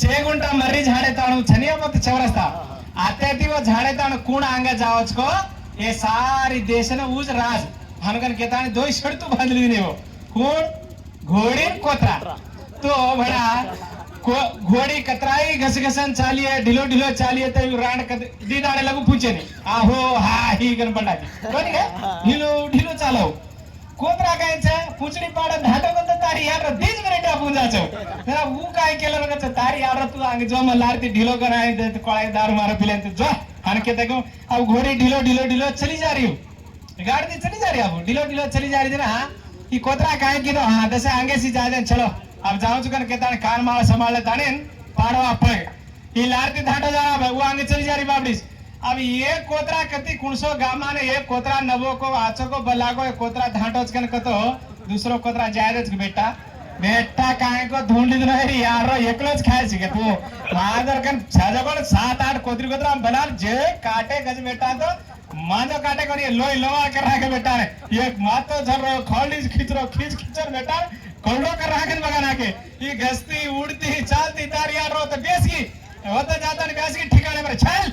से गुंडा मरी झाडे ताणो छनी छोरा आते तीवो झाडे ताणो कुण आगे जाव छो ए सारी देश ने उज राज कर केतानी दोई शर्त तू बांध लुई ने वो कुण घोड़ी कोतरा तो भणा घोड़ी कतराई ही घस घसन चालिये ढिलो ढिलो चालिये तो राण कत रीण आणे लागू पूछे नी आहो हा ही कर पंडा कोनी के ढिलो चालो ಕೋಬ್ರಾ ಕಾಯ್ಚ ಪುಚಡಿ ಪಾಡ ದಾಟೋದಂತ ತಾರಿ ಯಾರ ದೀಜ್ ವೆರೈಟಿ ಪೂಂಜಾಚೋ ಹೂ ಕಾಯ್ ಕೇಳ ರಗಚ ತಾರಿ ಯಾರ ತು ಹಂಗ ಜೋ ಮ ಲಾರ್ತಿ ಢಿಲೋ ಕರಾಯ ದೆ ಕೊಳಾಯ ದಾರು ಮಾರ ಪಿಲೆ ಅಂತ ಜೋ ಹನಕೆ ತಗೋ ಅವ ಘೋಡಿ ಢಿಲೋ ಢಿಲೋ ಢಿಲೋ ಚಲಿ ಜಾ ರಹಿಯು ಗಾಡಿ ದಿ ಚಲಿ ಜಾ ರಹಿಯು ಅವ ಢಿಲೋ ಢಿಲೋ ಚಲಿ ಜಾ ರಹಿದನ ಈ ಕೋತ್ರಾ ಕಾಯ್ ಕಿದೋ ಹಾ ದಸೆ ಹಂಗೆ ಸಿ ಜಾ ದೆ ಚಲೋ अब जाऊं चुकन कहता है कान माला संभाले ताने पाड़वा पड़े ये लारती धाटो जा रहा है वो आगे चली जा रही बाबड़ी अब ये कोतरा कति कुणसो गामा ने एक कोतरा नवो को आचो को बलागो एक कोतरा धाटोच कन कतो हो, दूसरो कोतरा जायरच बेटा बेटा काय को ढूंढित रहे यार एकलोच खाय के तू मादर कन छजबल सात आठ कोतरी कोतरा बनाल जे काटे गज बेटा तो मानो काटे करिए लोई लवा कर रहा के बेटा ने एक मातो झर रो हो, खोली खींच रो हो, खींच बेटा कोल्डो कर रहा के बगाना के ये गस्ती उड़ती चालती तार यार रो तो बेस होता जाता ने बेस की ठिकाने पर चल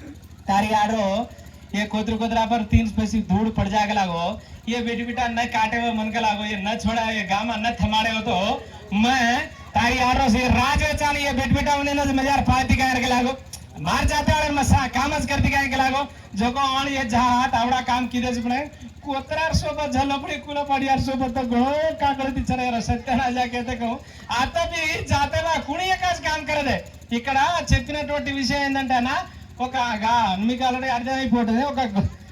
तारी आरो ये खोदर कोतरा पर तीन पैसे धूल पड़ जाके लागो ये बेटी बेटा न काटे हुए मन के लागो ये न छोड़ा ये गामा न थमाड़े हो तो मैं तारी आरो से राजे चाली ये बेटी बेटा उन्हें न मजार पाती का के लागो मार जाते और मसा काम करती दिखाए के लागो जो को ऑन ये हाथ आवडा काम किदेच पण कोत्रार सोबत झलपडी कुला पडियार सोबत तो गो का करती चरे र सत्यनाजा केते को आता भी जाते जातेला कुणी काज काम कर दे इकडा विषय విషయం ना ఒక మీకు ఆల్రెడీ అర్థమైపోతుంది ఒక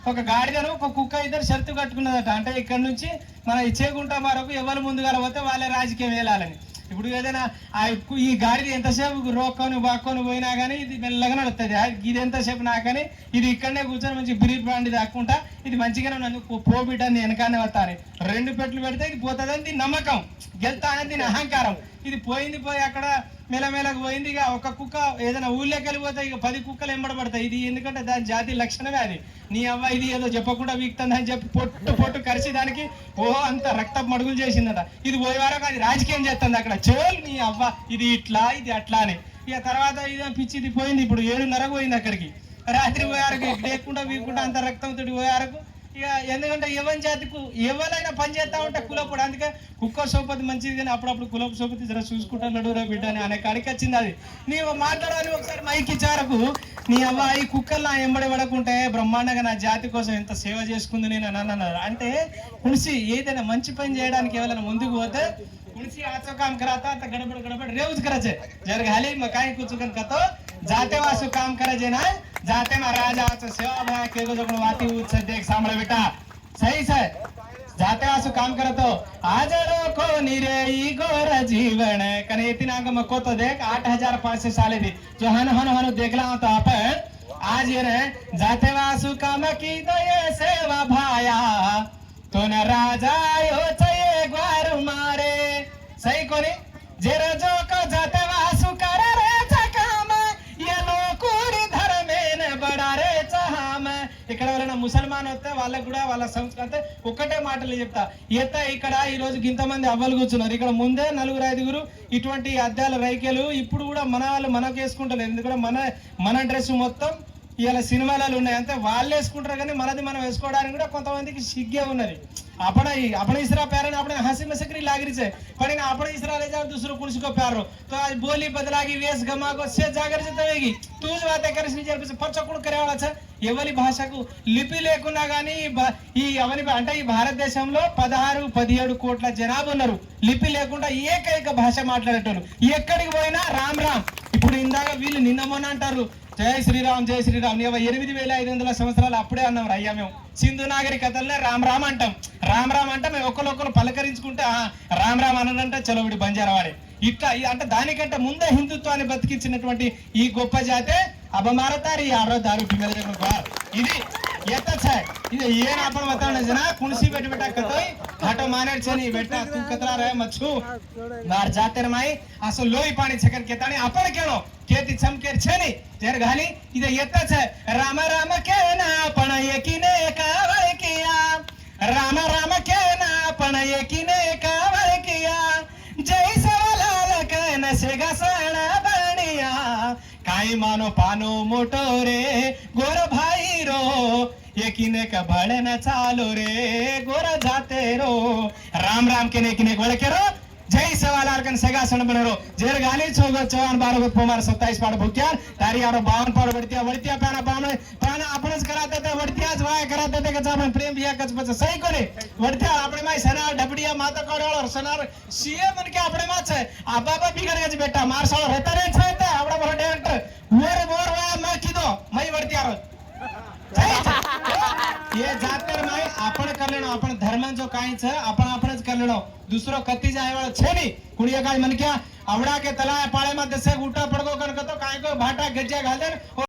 ఒక గాడిదను ఒక కుక్క ఇద్దరు షరతు కట్టుకున్నదట అంటే ఇక్కడ నుంచి మన ఇచ్చేకుంటా మరొక ఎవరు ముందుగా పోతే వాళ్ళే రాజకీయం వెళ్ళాలని ఇప్పుడు ఏదైనా ఆ ఈ గాడిద ఎంతసేపు రోక్కొని బాక్కొని పోయినా కానీ ఇది మెల్లగా నడుతుంది ఇది ఎంతసేపు కానీ ఇది ఇక్కడనే కూర్చొని మంచి బిరీడ్ బ్రాండ్ దాక్కుంటా ఇది మంచిగానే నన్ను పోబిడ్డని వెనకానే వస్తాను రెండు పెట్లు పెడితే ఇది పోతుందని నమ్మకం గెలుతా అనేది అహంకారం ఇది పోయింది పోయి అక్కడ మెలమెలకు పోయింది ఇక ఒక కుక్క ఏదైనా ఊళ్ళోకి వెళ్ళిపోతే ఇక పది కుక్కలు ఎంబడబడతాయి ఇది ఎందుకంటే దాని జాతి లక్షణమే అది నీ అవ్వ ఇది ఏదో చెప్పకుండా వీక్తుంది అని చెప్పి పొట్టు పొట్టు కరిచి దానికి ఓ అంత రక్త మడుగులు చేసిందట ఇది పోయే వరకు అది రాజకీయం చేస్తుంది అక్కడ చెవులు నీ అవ్వ ఇది ఇట్లా ఇది అట్లా అని ఇక తర్వాత ఇది పిచ్చిది పోయింది ఇప్పుడు ఏడున్నర పోయింది అక్కడికి రాత్రి పోయే అరకు లేకుండా వీకుండా అంత రక్తం తోటి పోయే వరకు ఇక ఎందుకంటే యువన్ జాతికు ఎవరైనా పని చేస్తా ఉంటే కులపుడు అందుకే కుక్క సోపతి మంచిది కానీ అప్పుడప్పుడు కులపు సోపతి జర చూసుకుంటున్నాడు రా బిడ్డ అని అనే కాడికి వచ్చింది అది నీవు మాట్లాడాలి ఒకసారి మైకి చారకు నీ అబ్బాయి ఈ కుక్కల్ని ఎంబడి పడకుంటే బ్రహ్మాండంగా నా జాతి కోసం ఎంత సేవ చేసుకుంది నేను అని అన్నారు అంటే కుణిసి ఏదైనా మంచి పని చేయడానికి ఎవరైనా ముందుకు పోతే कुणसी ఆచోకాం కరాత అంత గడపడి गडबड गडबड జరగాలి మా కాయ కూర్చుకొని मग काय कुचुकन करतो जाते राजा राजाचं सेवा भाया केलो जगण वाती उच्च देख सांभाळ बेटा सही सर जाते असं काम करतो आज रोको निरे गोर जीवन कारण येतीन अंग मग कोतो देख आठ हजार पाचशे साले दी जो हन हन हन देखला तो आपण आज ये रे जाते वासु काम की ये सेवा भाया तो न राजा यो ये ग्वार मारे सही कोनी వాళ్ళకి కూడా వాళ్ళ సంస్కృతి అంటే ఒక్కటే మాటలు చెప్తా ఎత్త ఇక్కడ ఈ రోజు ఇంతమంది అవ్వలు కూర్చున్నారు ఇక్కడ ముందే నలుగురు ఐదుగురు ఇటువంటి అద్దాల రైకెలు ఇప్పుడు కూడా మన వాళ్ళు మనకేసుకుంటలేదు ఎందుకంటే మన మన డ్రెస్ మొత్తం ఇవాళ సినిమాలలో ఉన్నాయి అంతే వాళ్ళు వేసుకుంటారు కానీ మనది మనం వేసుకోవడానికి కూడా కొంతమందికి సిగ్గే ఉన్నది అప్పుడ అప్పుడు ఇసరా పేరని అప్పుడు హసీన్ సక్రీ లాగిరిచే పడి అప్పుడు ఇసరా లేదా దుసరు పురుషుకో పేరు బోలి आज వేసు గమాకు की జాగ్రత్త వేగి తూజు వాత కలిసి से జరిపి పచ్చకుడు కరేవాళ్ళ ఎవరి భాషకు లిపి లేకున్నా కానీ ఈ ఎవరి అంటే ఈ భారతదేశంలో పదహారు పదిహేడు కోట్ల జనాభా ఉన్నారు లిపి లేకుండా ఏకైక భాష మాట్లాడేటోళ్ళు ఎక్కడికి పోయినా రామ్ రామ్ ఇప్పుడు ఇందాక వీళ్ళు నిన్న మొన్న అంటారు జై శ్రీరామ్ జై శ్రీరామ్ ఇరవై ఎనిమిది వేల ఐదు వందల సంవత్సరాలు అప్పుడే అన్నాం అయ్యా మేము సింధు నాగరికతల్లో రామ్ రామ్ అంటాం రామ్ రామ్ అంటే మేము ఒకరొకరు పలకరించుకుంటే రామ్ రామ్ అనడంటే చలోవిడి బంజారవాడే ఇట్లా అంటే దానికంటే ముందే హిందుత్వాన్ని బతికించినటువంటి ఈ గొప్ప జాతే అబమారతారు ఈ ఆరో దారు ఇది ಎತ್ತಾಚಾಯ್ ಇದು ಏನ್ ಆಪಣ ವಾತಾವರಣ ಜನ ಕುಣಿಸಿ ಬೆಟ್ಟ ಬೆಟ್ಟ ಕತೈ ಹಾಟೋ ಮಾನೇಡ್ ಚನಿ ಬೆಟ್ಟ ತು ಕತ್ರಾ ರಹ ಮಚ್ಚು ಬಾರ್ ಜಾತೆರ್ ಮಾಯಿ ಆಸೋ ಲೋಯಿ ಪಾಣಿ ಚಕರ್ ಕೇತಾಣಿ ಆಪಣ ಕೇಳೋ ಕೇತಿ ಚಮಕೆರ್ ಚನಿ તેર ઘાલી ઇદે યત્તા છે રામ રામ કે ના પણ એકીને કાવળ કિયા રામ રામ કે ના પણ એકીને કાવળ કિયા જય સવાલાલ કન સેગા સણા બણિયા કાઈ માનો પાનો મોટો રે ગોર ભાઈ રો કે કિને કા ભાલેના ચાલુ રે ગોર જાતેરો રામ રામ કિને કિને ગોડે કેરો જય સવાલારકન સગા સણમણરો જય ગાલી છોગ છોવાન બારગો પુમાર 27 પાડ ભૂક્યાર તારી આરો 52 પર વડતિયા વડતિયા પાના બામલ પાના અપરસ કરાતે તો વડતિયા જ વાય કરાતે કે જમ પ્રેમ એક જ બસ સહી કોરે વડતિયા આપણે માં સરાળ ડબડિયા માતકોર ઓર સનાર સીય મન કે આપણે માં છે આ બાબા બી ગરગે છે બેટા માર સાળ રહેતા છે जातर माय आपण करलो आपण धर्म जो काय छ आपण आपरेच करलो दुसरो कती जाय वाला छेनी कुडिया काय मनक्या आवडा के तलाय पाळे मदसे गुटा पडगो कन कतो काय कोई भाटा गज्जा घालर